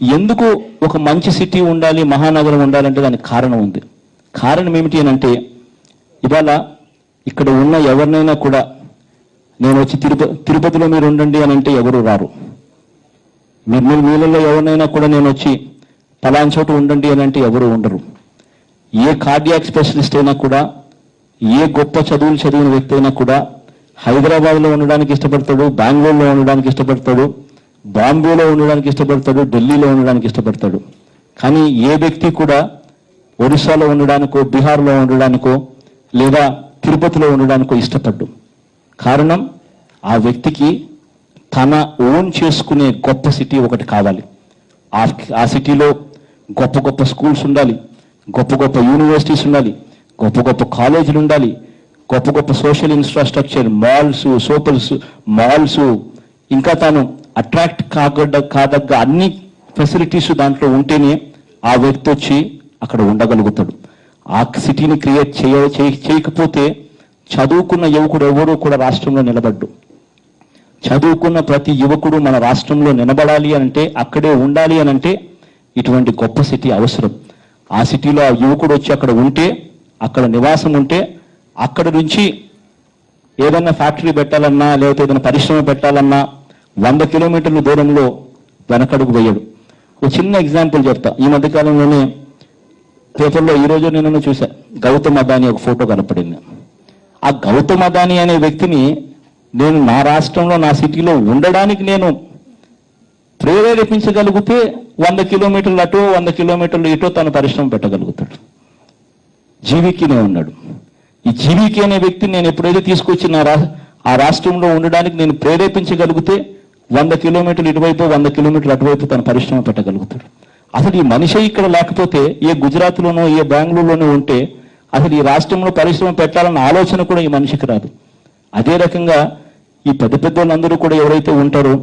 ఎందుకు ఒక మంచి సిటీ ఉండాలి మహానగరం ఉండాలంటే దానికి కారణం ఉంది. కారణం ఏమిటి అని అంటే ఇవాళ ఇక్కడ ఉన్న ఎవరినైనా కూడా నేను వచ్చి తిరుపతి తిరుపతిలో మీరు ఉండండి అని అంటే ఎవరు రారు. మీరు మీరు మీలలో ఎవరినైనా కూడా నేను వచ్చి పలానా చోట ఉండండి అని అంటే ఎవరు ఉండరు. ఏ కార్డియాక్ స్పెషలిస్ట్ అయినా కూడా ఏ గొప్ప చదువులు చదివిన వ్యక్తి అయినా కూడా హైదరాబాద్లో ఉండడానికి ఇష్టపడతాడు బెంగళూరులో ఉండడానికి ఇష్టపడతాడు బాంబేలో ఉండడానికి ఇష్టపడతాడు ఢిల్లీలో ఉండడానికి ఇష్టపడతాడు. కానీ ఏ వ్యక్తి కూడా ఒరిస్సాలో ఉండడానికో బీహార్లో ఉండడానికో లేదా తిరుపతిలో ఉండడానికో ఇష్టపడ్డు. కారణం ఆ వ్యక్తికి తన ఓన్ చేసుకునే గొప్ప సిటీ ఒకటి కావాలి. ఆ ఆ సిటీలో గొప్ప గొప్ప స్కూల్స్ ఉండాలి గొప్ప గొప్ప యూనివర్సిటీస్ ఉండాలి గొప్ప గొప్ప కాలేజీలు ఉండాలి గొప్ప గొప్ప social infrastructure malls supers malls ఇంకా తాను అట్రాక్ట్ కాగడ్డ కాదగ్గ అన్ని ఫెసిలిటీస్ దాంట్లో ఉంటేనే ఆ వ్యక్తి వచ్చి అక్కడ ఉండగలుగుతాడు. ఆ సిటీని క్రియేట్ చేయ చేయ- చేయకపోతే చదువుకున్న యువకుడు ఎవరూ కూడా రాష్ట్రంలో నిలబడ్డు. చదువుకున్న ప్రతి యువకుడు మన రాష్ట్రంలో నిలబడాలి అని అంటే అక్కడే ఉండాలి అని అంటే ఇటువంటి గొప్ప సిటీ అవసరం. ఆ సిటీలో ఆ యువకుడు వచ్చి అక్కడ ఉంటే అక్కడ నివాసం ఉంటే అక్కడ నుంచి ఏదైనా ఫ్యాక్టరీ పెట్టాలన్నా లేకపోతే ఏదైనా పరిశ్రమ పెట్టాలన్నా వంద కిలోమీటర్ల దూరంలో వెనకడుగు వేయడు. ఒక చిన్న ఎగ్జాంపుల్ చెప్తా. ఈ మధ్య కాలంలోనే పేపర్లో ఈ రోజు నేను చూసా గౌతమ్ అదాని ఒక ఫోటో కనపడింది. ఆ గౌతమ్ అదాని అనే వ్యక్తిని నేను నా రాష్ట్రంలో నా సిటీలో ఉండడానికి నేను ప్రేరేపించగలిగితే వంద కిలోమీటర్లు అటో వంద కిలోమీటర్లు ఇటో తన పరిశ్రమ పెట్టగలుగుతాడు. జీవికినే ఉన్నాడు. ఈ జీవికి అనే వ్యక్తిని నేను ఎప్పుడైతే తీసుకొచ్చి నా రా ఆ రాష్ట్రంలో ఉండడానికి నేను ప్రేరేపించగలిగితే వంద కిలోమీటర్లు ఇటువైపు వంద కిలోమీటర్లు అటువైపు తన పరిశ్రమ పెట్టగలుగుతాడు. అసలు ఈ మనిషి ఇక్కడ లేకపోతే ఏ గుజరాత్లోనో ఏ బెంగళూరులోనో ఉంటే అసలు ఈ రాష్ట్రంలో పరిశ్రమ పెట్టాలన్న ఆలోచన కూడా ఈ మనిషికి రాదు. అదే రకంగా ఈ పెద్ద పెద్ద వాళ్ళందరూ కూడా ఎవరైతే ఉంటారో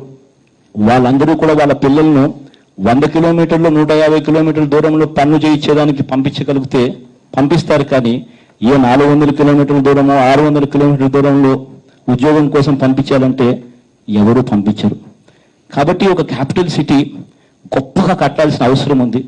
వాళ్ళందరూ కూడా వాళ్ళ పిల్లలను వంద కిలోమీటర్లు నూట యాభై కిలోమీటర్ల దూరంలో పన్ను చేయించేదానికి పంపించగలిగితే పంపిస్తారు కానీ ఏ నాలుగు వందల కిలోమీటర్ల దూరమో ఆరు వందల కిలోమీటర్ల దూరంలో ఉద్యోగం కోసం పంపించాలంటే ఎవరు పంపించరు. కాబట్టి ఒక క్యాపిటల్ సిటీ గొప్పగా కట్టాల్సిన అవసరం ఉంది.